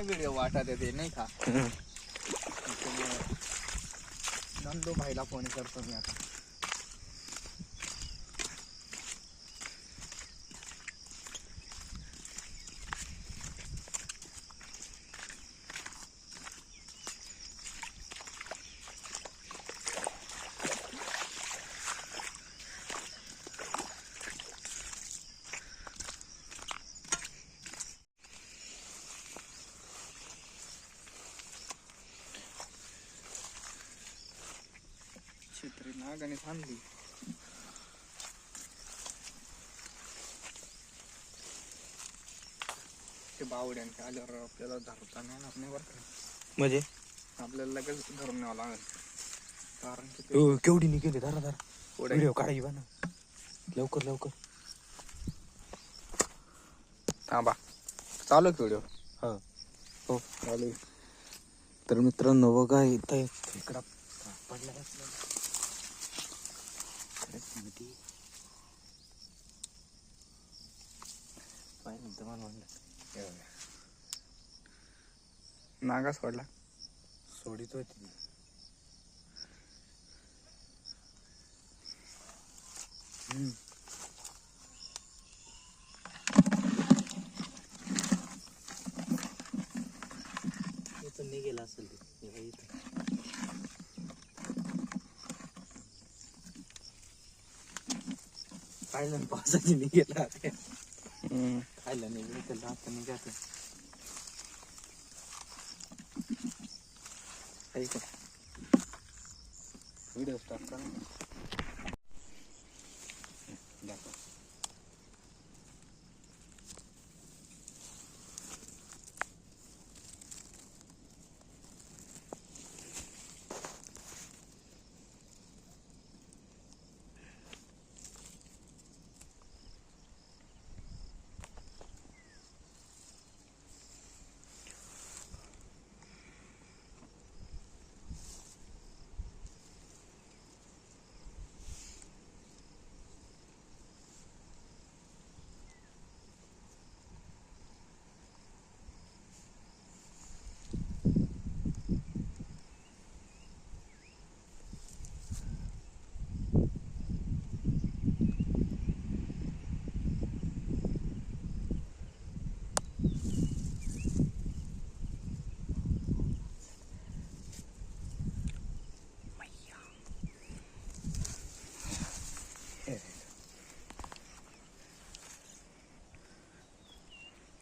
Video वाटत येते नाही का? नंदू भाईला फोन करतो मी आता. छत्री नागाने थांबली ते बावड्यांच्या आल्यावर आपल्याला धरता नाही येणार नाही बरं का. म्हणजे? आपल्याला लगेच धरून न्यावं लागेल. कारण की ते केवढी निघेली धरा धरा. पुढे. व्हिडिओ काढायची बा ना. लवकर लवकर. थांबा. चालू व्हिडिओ? हा. हो. चालू. तर मित्रांनो बघा इथं एक खेकडा पडला पाहिलं तुम्हाला म्हणलं. नागा सोडला सोडित होती हम्म. इथं निघेल असेल ते हे बघ इथं पाहिलं ना पावसाची निघेल आता पाहिलं नाही निघेल आता निघात ऐक व्हिडिओ स्टार्ट करा दाखव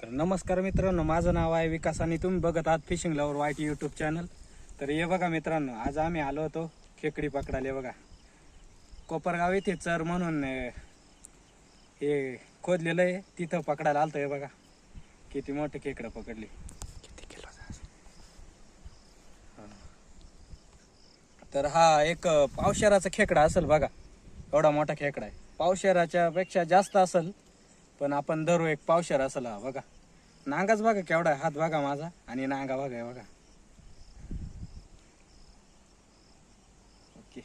तर नमस्कार मित्रांनो माझं नाव आहे विकास आणि तुम्ही बघत आहात फिशिंग लवर वाईट यूट्यूब चॅनल तर हे बघा मित्रांनो आज आम्ही आलो होतो खेकडी पकडायला हे बघा. कोपरगाव येथे चर म्हणून हे खोदलेलं आहे. तिथं पकडायला आलतो हे बघा. किती मोठे खेकडं पकडली. किती किलो तर हा एक पावशेराचा खेकडा असेल बघा. एवढा मोठा खेकडा आहे. पावशेराच्या पेक्षा जास्त असेल पण आपण धरू एक पावशेर असेल हा बघा. नांगाच बघा केवढा हात बघा माझा आणि नांगा बघा बघा. ओके.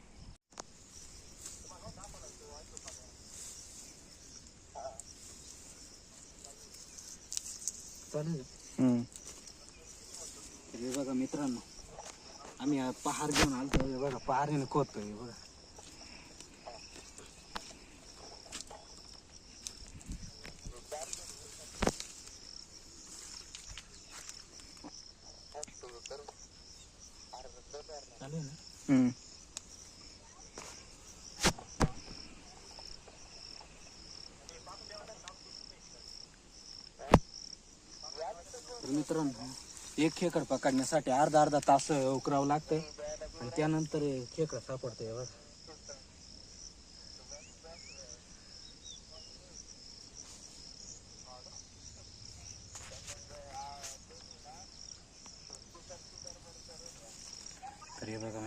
हे बघा मित्रांनो आम्ही हा पहार घेऊन आलतो हे बघा पहारीने हे बघा. तर मित्रांनो एक खेकड पकडण्यासाठी अर्धा अर्धा तास उकरावं लागतंय. आणि त्यानंतर खेकड सापडतंय बघा.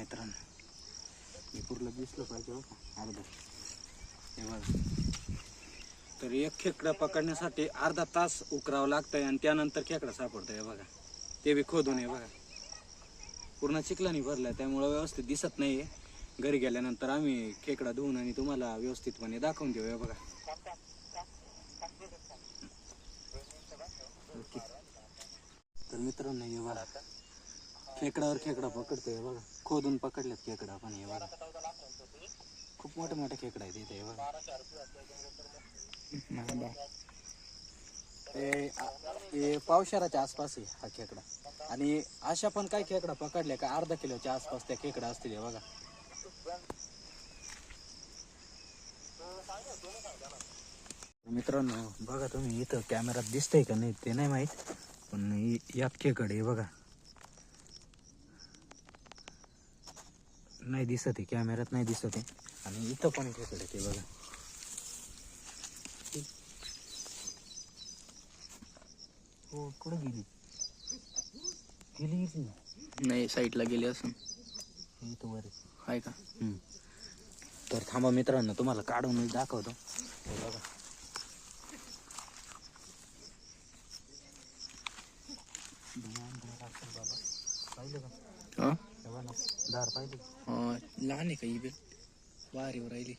मित्रांनो. पूर्ण दिसलं पाहिजे बघा अर्धा. हे बघा. तर एक खेकडा पकडण्यासाठी अर्धा तास उकरावं लागतंय आणि त्यानंतर खेकडा सापडतोय बघा. ते बी खोदून आहे बघा. पूर्ण चिखलानी भरलाय त्यामुळं व्यवस्थित दिसत नाहीये. घरी गेल्यानंतर आम्ही खेकडा धुवून आणि तुम्हाला व्यवस्थितपणे दाखवून देऊ या बघा. ओके. तर मित्रांनो हे बघा. खेकडावर खेकडा पकडतोय हे बघा. खोदून पकडलेत खेकडा आपण हे बघा. खूप मोठे मोठे खेकडा आहेत इथे हे बघा. हे पावसाळ्याच्या आसपास आहे हा खेकडा. आणि अशा पण काही खेकडा पकडल्या का अर्धा किलोच्या आसपास त्या खेकडा असतील हे बघा. मित्रांनो बघा तुम्ही इथं कॅमेरात दिसतंय का नाही ते नाही माहीत पण यात खेकडे आहे बघा. नाही दिसत आहे कॅमेऱ्यात नाही दिसत आहे. आणि इथं पण खेकडे ते बघा. हो कुठं गेली? गेली गेली नाही साईडला गेली असून. इथं वर आहे. का. तर थांबा मित्रांनो तुम्हाला काढून दाखवतो. बघा. पाहिलं का? दार पाहिजे लहान आहे का ही बिल? वारीवर राहिली.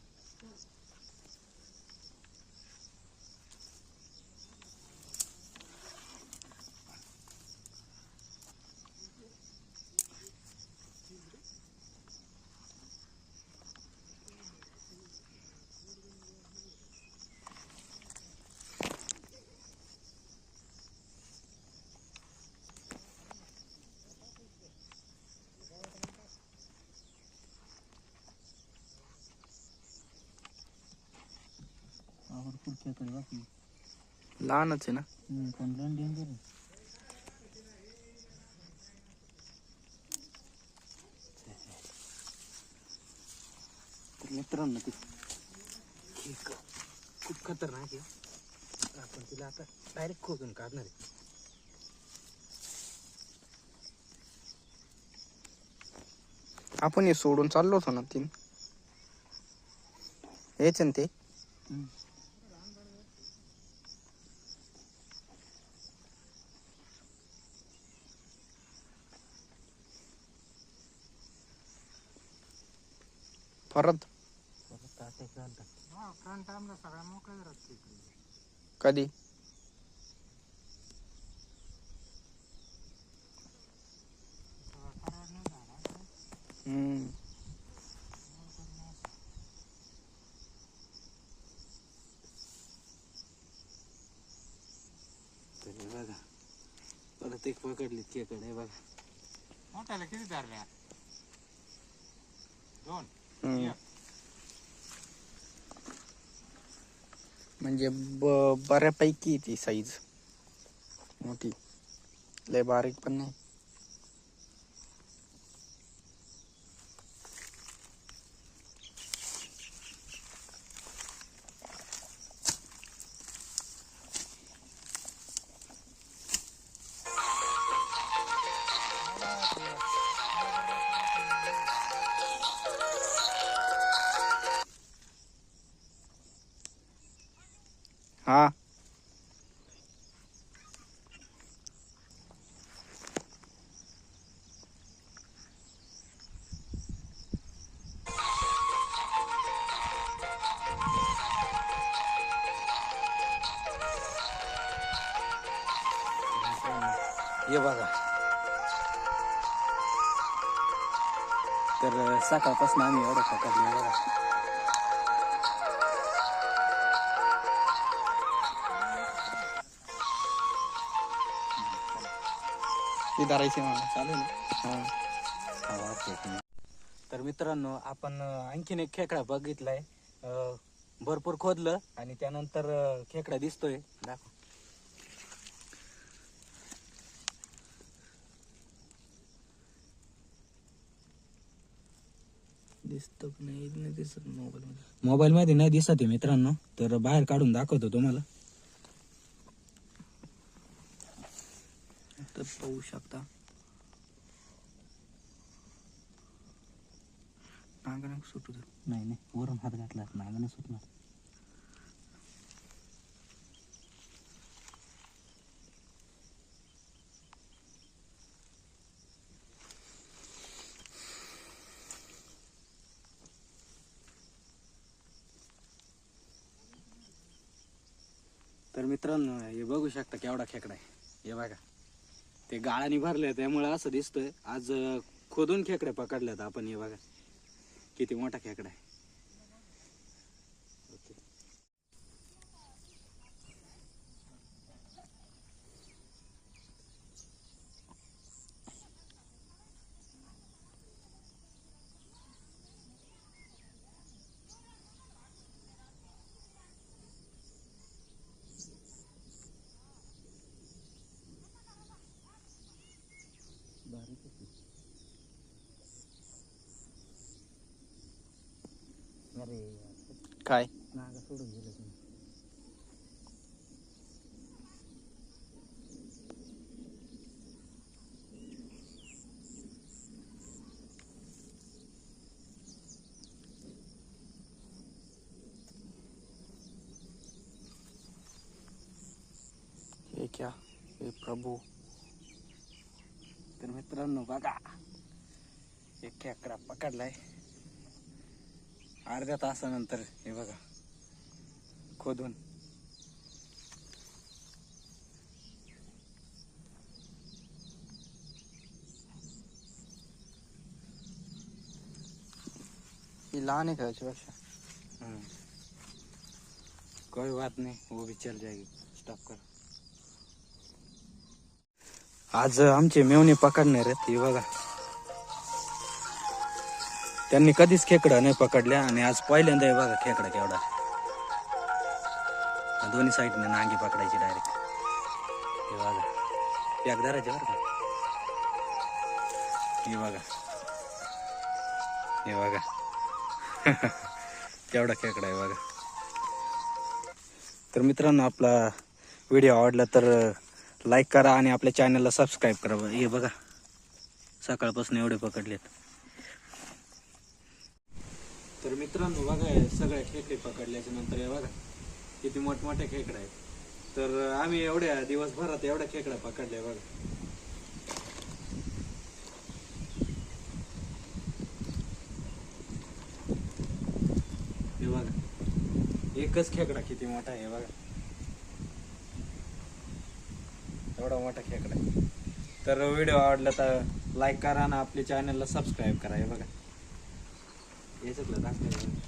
बाकी लहानच आहे ना? पण लहान डेंजर तर मित्रांनो ती खूप खतरनाक आहे. आपण तिला आता डायरेक्ट खोदून काढणार आहे. आपण हे सोडून चाललो होतो ना तीन. हेच आहे ना ते परत? कधी? हम्म. बघा परत एक पकडली केकडे बघा मोठ्याला किती धरल्या दोन म्हणजे ब बऱ्यापैकी ती साईज मोठी. लय बारीक पण नाही. हा हे बघा तर सकाळपासून आम्ही एवढं पकडले बघा ती धरायची मला. चालू ना? हा. हा, ओके. तर मित्रांनो आपण अं, आणखीन एक खेकडा बघितलाय. अं, भरपूर खोदलं आणि त्यानंतर अं, खेकडा दिसतोय. दाखव. दिसतो नाही? दिसत मोबाईल मध्ये मोबाईल मध्ये नाही दिसत आहे मित्रांनो तर बाहेर काढून दाखवतो तुम्हाला. पाहू शकता. नागनाक सुटू दे. नाही नाही. वरून हात घातला नागाने सुटणार. तर मित्रांनो हे बघू शकता केवढा खेकडा आहे. हे बघा. ते गाळाने भरले त्यामुळे असं दिसतंय. आज खोदून खेकड्या पकडल्यात आपण हे बघा. किती मोठा खेकडा आहे ओके. काय? नागा सोडून तुम्ही. हे क्या? हे प्रभू. तर मित्रांनो बघा. एक खेकडा पकडलाय. अर्ध्या तासानंतर हे बघा. खोदून. ही लहान आहे याच्यापेक्षा? हम्म. कोई बात नहीं वो भी चल जाएगी. स्टॉप कर. आज आमचे मेवणे पकडणार आहेत हे बघा. त्यांनी कधीच खेकडा नाही पकडल्या आणि आज पहिल्यांदा हे बघा खेकडा केवढा. दोन्ही साईडने नांगी पकडायची डायरेक्ट हे बघा. पॅक धरायचे बरं का? हे बघा. हे बघा. केवढा खेकडा आहे बघा. तर मित्रांनो आपला व्हिडिओ आवडला तर लाईक करा आणि आपल्या चॅनलला सबस्क्राईब करा. हे बघा. सकाळपासून एवढे पकडलेत. तर मित्रांनो बघा सगळे खेकडे पकडल्याच्या नंतर हे बघा किती मोठमोठे खेकडे आहेत. तर आम्ही एवढ्या दिवसभरात एवढ्या खेकड्या पकडल्या बघा. हे बघा एकच खेकडा किती मोठा आहे बघा. एवढा मोठा खेकडा तर व्हिडिओ आवडला तर लाईक करा आणि आपल्या चॅनलला सबस्क्राईब करा हे बघा. याच्यातलं दाखवायला